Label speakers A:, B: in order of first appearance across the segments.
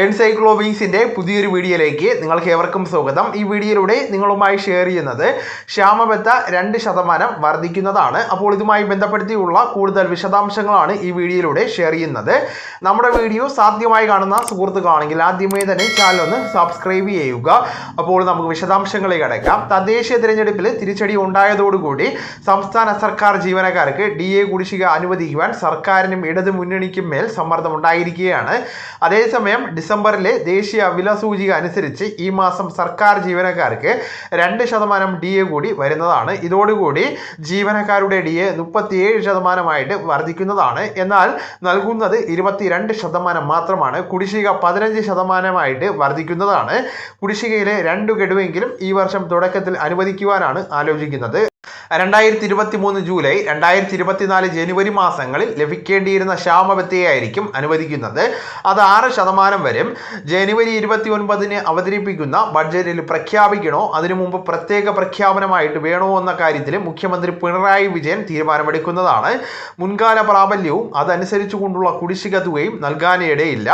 A: എൻസൈക്ലോബീസിന്റെ പുതിയൊരു വീഡിയോയിലേക്ക് നിങ്ങൾക്ക് ഏവർക്കും സ്വാഗതം. ഈ വീഡിയോയിലൂടെ നിങ്ങളുമായി ഷെയർ ചെയ്യുന്നത് ക്ഷാമബത്ത രണ്ട് ശതമാനം വർദ്ധിക്കുന്നതാണ്. അപ്പോൾ ഇതുമായി ബന്ധപ്പെടുത്തിയുള്ള കൂടുതൽ വിശദാംശങ്ങളാണ് ഈ വീഡിയോയിലൂടെ ഷെയർ ചെയ്യുന്നത്. നമ്മുടെ വീഡിയോ സാധ്യമായി കാണുന്ന സുഹൃത്തുക്കളാണെങ്കിൽ ആദ്യമേ തന്നെ ചാനൽ ഒന്ന് സബ്സ്ക്രൈബ് ചെയ്യുക. അപ്പോൾ നമുക്ക് വിശദാംശങ്ങളിലേക്ക് അടയ്ക്കാം. തദ്ദേശീയ തിരഞ്ഞെടുപ്പിൽ തിരിച്ചടി ഉണ്ടായതോടുകൂടി സംസ്ഥാന സർക്കാർ ജീവനക്കാർക്ക് ഡി എ കുടിശ്ശിക അനുവദിക്കുവാൻ സർക്കാരിനും ഇടതു മുന്നണിക്കും മേൽ സമ്മർദ്ദം ഉണ്ടായിരിക്കുകയാണ്. അതേസമയം ഡിസംബറിലെ ദേശീയ വില സൂചിക അനുസരിച്ച് ഈ മാസം സർക്കാർ ജീവനക്കാർക്ക് രണ്ട് ശതമാനം ഡി എ കൂടി വരുന്നതാണ്. ഇതോടുകൂടി ജീവനക്കാരുടെ ഡി എ മുപ്പത്തിയേഴ് ശതമാനമായിട്ട് വർദ്ധിക്കുന്നതാണ്. എന്നാൽ നൽകുന്നത് ഇരുപത്തിരണ്ട് ശതമാനം മാത്രമാണ്. കുടിശ്ശിക പതിനഞ്ച് ശതമാനമായിട്ട് വർദ്ധിക്കുന്നതാണ്. കുടിശ്ശികയിലെ രണ്ടു ഗഡുവെങ്കിലും ഈ വർഷം തുടക്കത്തിൽ അനുവദിക്കുവാനാണ് ആലോചിക്കുന്നത്. രണ്ടായിരത്തി ഇരുപത്തി മൂന്ന് ജൂലൈ രണ്ടായിരത്തി ഇരുപത്തിനാല് ജനുവരി മാസങ്ങളിൽ ലഭിക്കേണ്ടിയിരുന്ന ക്ഷാമബത്തയായിരിക്കും അനുവദിക്കുന്നത്. അത് ആറ് ശതമാനം വരും. ജനുവരി ഇരുപത്തി ഒൻപതിന് അവതരിപ്പിക്കുന്ന ബഡ്ജറ്റിൽ പ്രഖ്യാപിക്കണോ? അതിനു മുമ്പ് പ്രത്യേക പ്രഖ്യാപനമായിട്ട് വേണോ എന്ന കാര്യത്തിൽ മുഖ്യമന്ത്രി പിണറായി വിജയൻ തീരുമാനമെടുക്കുന്നതാണ്. മുൻകാല പ്രാബല്യവും അതനുസരിച്ചു കൊണ്ടുള്ള കുടിശ്ശിക തുകയും നൽകാനിടയില്ല.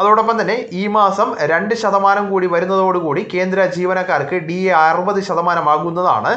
A: അതോടൊപ്പം തന്നെ ഈ മാസം രണ്ട് ശതമാനം കൂടി വരുന്നതോടുകൂടി കേന്ദ്ര ജീവനക്കാർക്ക് ഡി എ അറുപത് ശതമാനമാകുന്നതാണ്.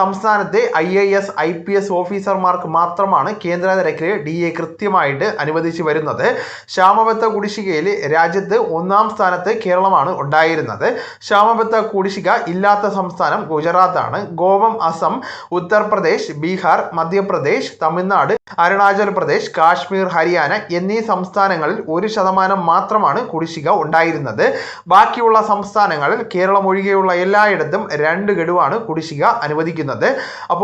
A: സംസ്ഥാനത്തെ A S I P S ഓഫീസർമാർക്ക് മാത്രമാണ് കേന്ദ്ര നിരക്കിൽ ഡി എ കൃത്യമായിട്ട് അനുവദിച്ചു വരുന്നത്. ക്ഷാമബത്ത കുടിശ്ശികയിൽ രാജ്യത്ത് ഒന്നാം സ്ഥാനത്ത് കേരളമാണ് ഉണ്ടായിരുന്നത്. ക്ഷാമബത്ത കുടിശ്ശിക ഇല്ലാത്ത സംസ്ഥാനം ഗുജറാത്താണ്. ഗോവം അസം ഉത്തർപ്രദേശ് ബീഹാർ മധ്യപ്രദേശ് തമിഴ്നാട് അരുണാചൽ പ്രദേശ് കാശ്മീർ ഹരിയാന എന്നീ സംസ്ഥാനങ്ങളിൽ ഒരു ശതമാനം മാത്രമാണ് കുടിശ്ശിക ഉണ്ടായിരുന്നത്. ബാക്കിയുള്ള സംസ്ഥാനങ്ങളിൽ കേരളം ഒഴികെയുള്ള എല്ലായിടത്തും രണ്ട് ഗഡുവാണ് കുടിശ്ശിക അനുവദിക്കുന്നത്.